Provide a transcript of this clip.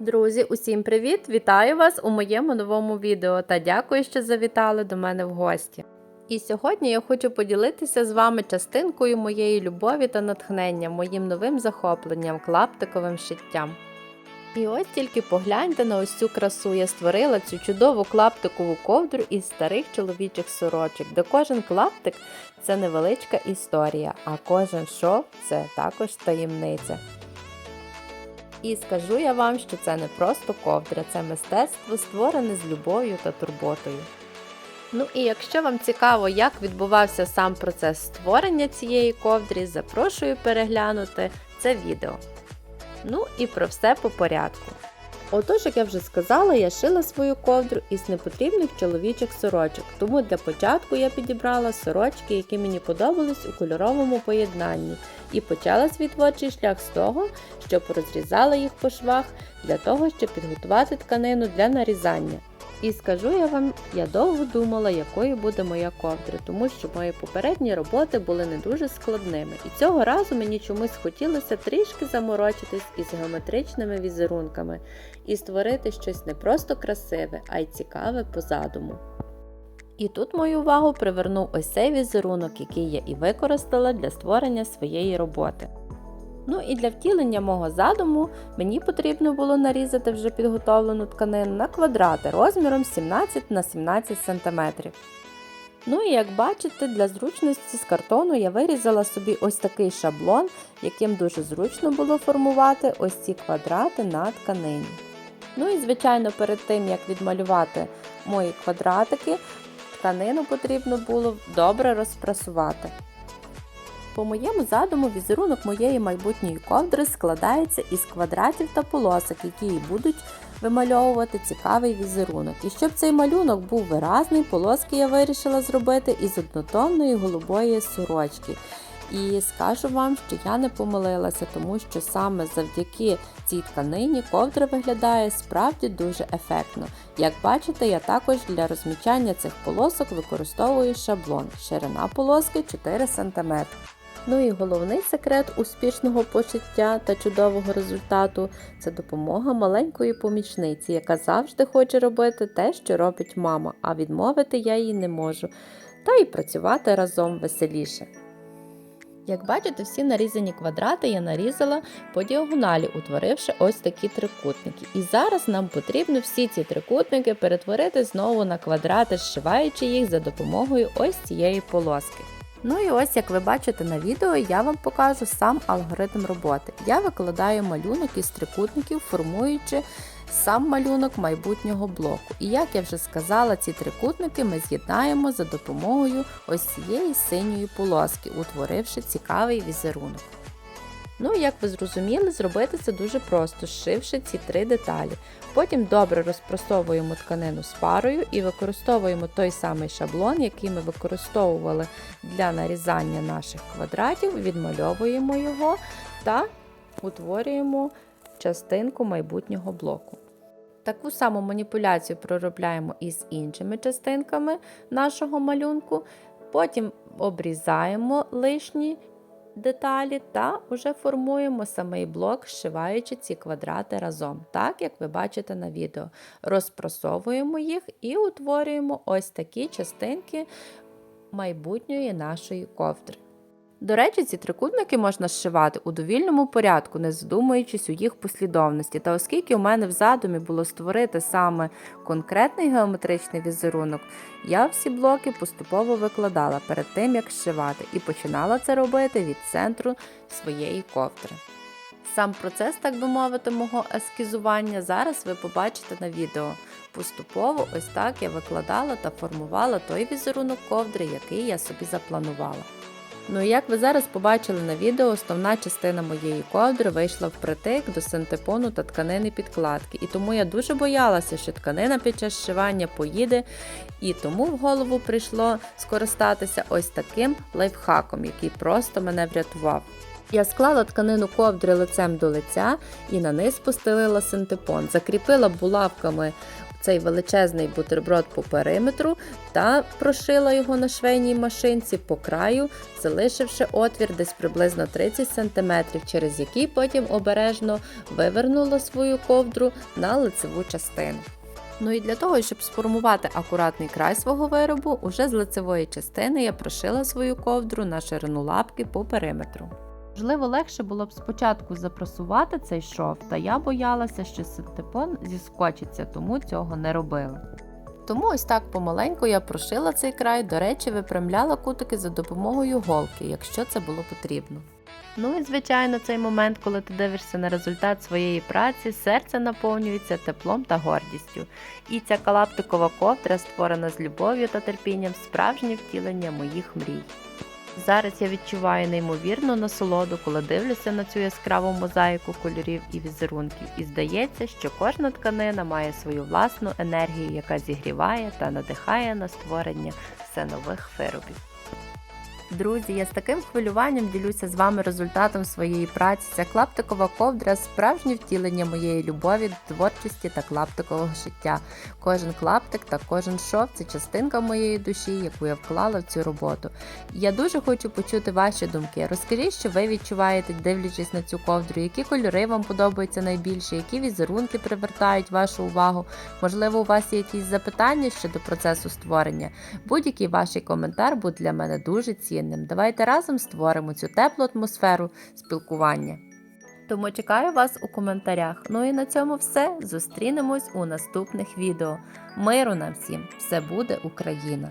Друзі, усім привіт! Вітаю вас у моєму новому відео та дякую, що завітали до мене в гості. І сьогодні я хочу поділитися з вами частинкою моєї любові та натхнення, моїм новим захопленням, клаптиковим шиттям. І ось тільки погляньте на ось цю красу. Я створила цю чудову клаптикову ковдру із старих чоловічих сорочок, де кожен клаптик це невеличка історія, а кожен шов це також таємниця. І скажу я вам, що це не просто ковдра, це мистецтво створене з любов'ю та турботою. Ну і якщо вам цікаво, як відбувався сам процес створення цієї ковдри, запрошую переглянути це відео. Ну і про все по порядку. Отож, як я вже сказала, я шила свою ковдру із непотрібних чоловічих сорочок, тому для початку я підібрала сорочки, які мені подобались у кольоровому поєднанні, і почала свій творчий шлях з того, що порозрізала їх по швах для того, щоб підготувати тканину для нарізання. І скажу я вам, я довго думала, якою буде моя ковдра, тому що мої попередні роботи були не дуже складними. І цього разу мені чомусь хотілося трішки заморочитись із геометричними візерунками і створити щось не просто красиве, а й цікаве по задуму. І тут мою увагу привернув ось цей візерунок, який я і використала для створення своєї роботи. Ну і для втілення мого задуму мені потрібно було нарізати вже підготовлену тканину на квадрати розміром 17 на 17 см. Ну і як бачите, для зручності з картону я вирізала собі ось такий шаблон, яким дуже зручно було формувати ось ці квадрати на тканині. Ну і звичайно, перед тим як відмалювати мої квадратики, тканину потрібно було добре розпрасувати. По моєму задуму, візерунок моєї майбутньої ковдри складається із квадратів та полосок, які і будуть вимальовувати цікавий візерунок. І щоб цей малюнок був виразний, полоски я вирішила зробити із однотонної голубої сорочки. І скажу вам, що я не помилилася, тому що саме завдяки цій тканині ковдра виглядає справді дуже ефектно. Як бачите, я також для розмічання цих полосок використовую шаблон. Ширина полоски 4 см. Ну і головний секрет успішного пошиття та чудового результату це допомога маленької помічниці, яка завжди хоче робити те, що робить мама, а відмовити я їй не можу, та й працювати разом веселіше. Як бачите, всі нарізані квадрати я нарізала по діагоналі, утворивши ось такі трикутники. І зараз нам потрібно всі ці трикутники перетворити знову на квадрати, зшиваючи їх за допомогою ось цієї полоски. Ну і ось, як ви бачите на відео, я вам покажу сам алгоритм роботи. Я викладаю малюнок із трикутників, формуючи сам малюнок майбутнього блоку. І як я вже сказала, ці трикутники ми з'єднаємо за допомогою ось цієї синьої полоски, утворивши цікавий візерунок. Ну, як ви зрозуміли, зробити це дуже просто, зшивши ці три деталі. Потім добре розпрасовуємо тканину з парою і використовуємо той самий шаблон, який ми використовували для нарізання наших квадратів, відмальовуємо його та утворюємо частинку майбутнього блоку. Таку саму маніпуляцію проробляємо і з іншими частинками нашого малюнку. Потім обрізаємо лишні деталі та вже формуємо самий блок, зшиваючи ці квадрати разом, так як ви бачите на відео. Розпросовуємо їх і утворюємо ось такі частинки майбутньої нашої ковдри. До речі, ці трикутники можна зшивати у довільному порядку, не задумуючись у їх послідовності. Та оскільки у мене в задумі було створити саме конкретний геометричний візерунок, я всі блоки поступово викладала перед тим, як зшивати, і починала це робити від центру своєї ковдри. Сам процес, так би мовити, мого ескізування зараз ви побачите на відео. Поступово ось так я викладала та формувала той візерунок ковдри, який я собі запланувала. Ну і як ви зараз побачили на відео, основна частина моєї ковдри вийшла впритик до синтепону та тканини підкладки. І тому я дуже боялася, що тканина під час зшивання поїде, і тому в голову прийшло скористатися ось таким лайфхаком, який просто мене врятував. Я склала тканину ковдри лицем до лиця і на низ постелила синтепон, закріпила булавками цей величезний бутерброд по периметру та прошила його на швейній машинці по краю, залишивши отвір десь приблизно 30 см, через який потім обережно вивернула свою ковдру на лицеву частину. Ну і для того, щоб сформувати акуратний край свого виробу, уже з лицевої частини я прошила свою ковдру на ширину лапки по периметру. Можливо, легше було б спочатку запросувати цей шов, та я боялася, що синтепон зіскочиться, тому цього не робила. Тому ось так помаленьку я прошила цей край, до речі, випрямляла кутики за допомогою голки, якщо це було потрібно. Ну і звичайно, цей момент, коли ти дивишся на результат своєї праці, серце наповнюється теплом та гордістю. І ця калаптикова ковдра, створена з любов'ю та терпінням, справжнє втілення моїх мрій. Зараз я відчуваю неймовірну насолоду, коли дивлюся на цю яскраву мозаїку кольорів і візерунків, і здається, що кожна тканина має свою власну енергію, яка зігріває та надихає на створення все нових виробів. Друзі, я з таким хвилюванням ділюся з вами результатом своєї праці. Ця клаптикова ковдра справжнє втілення моєї любові творчості та клаптикового життя. Кожен клаптик та кожен шов це частинка моєї душі, яку я вклала в цю роботу. Я дуже хочу почути ваші думки. Розкажіть, що ви відчуваєте, дивлячись на цю ковдру, які кольори вам подобаються найбільше, які візерунки привертають вашу увагу. Можливо, у вас є якісь запитання щодо процесу створення. Будь-який ваш коментар буде для мене дуже цінним. Давайте разом створимо цю теплу атмосферу спілкування. Тому чекаю вас у коментарях. Ну і на цьому все. Зустрінемось у наступних відео. Миру нам всім! Все буде Україна!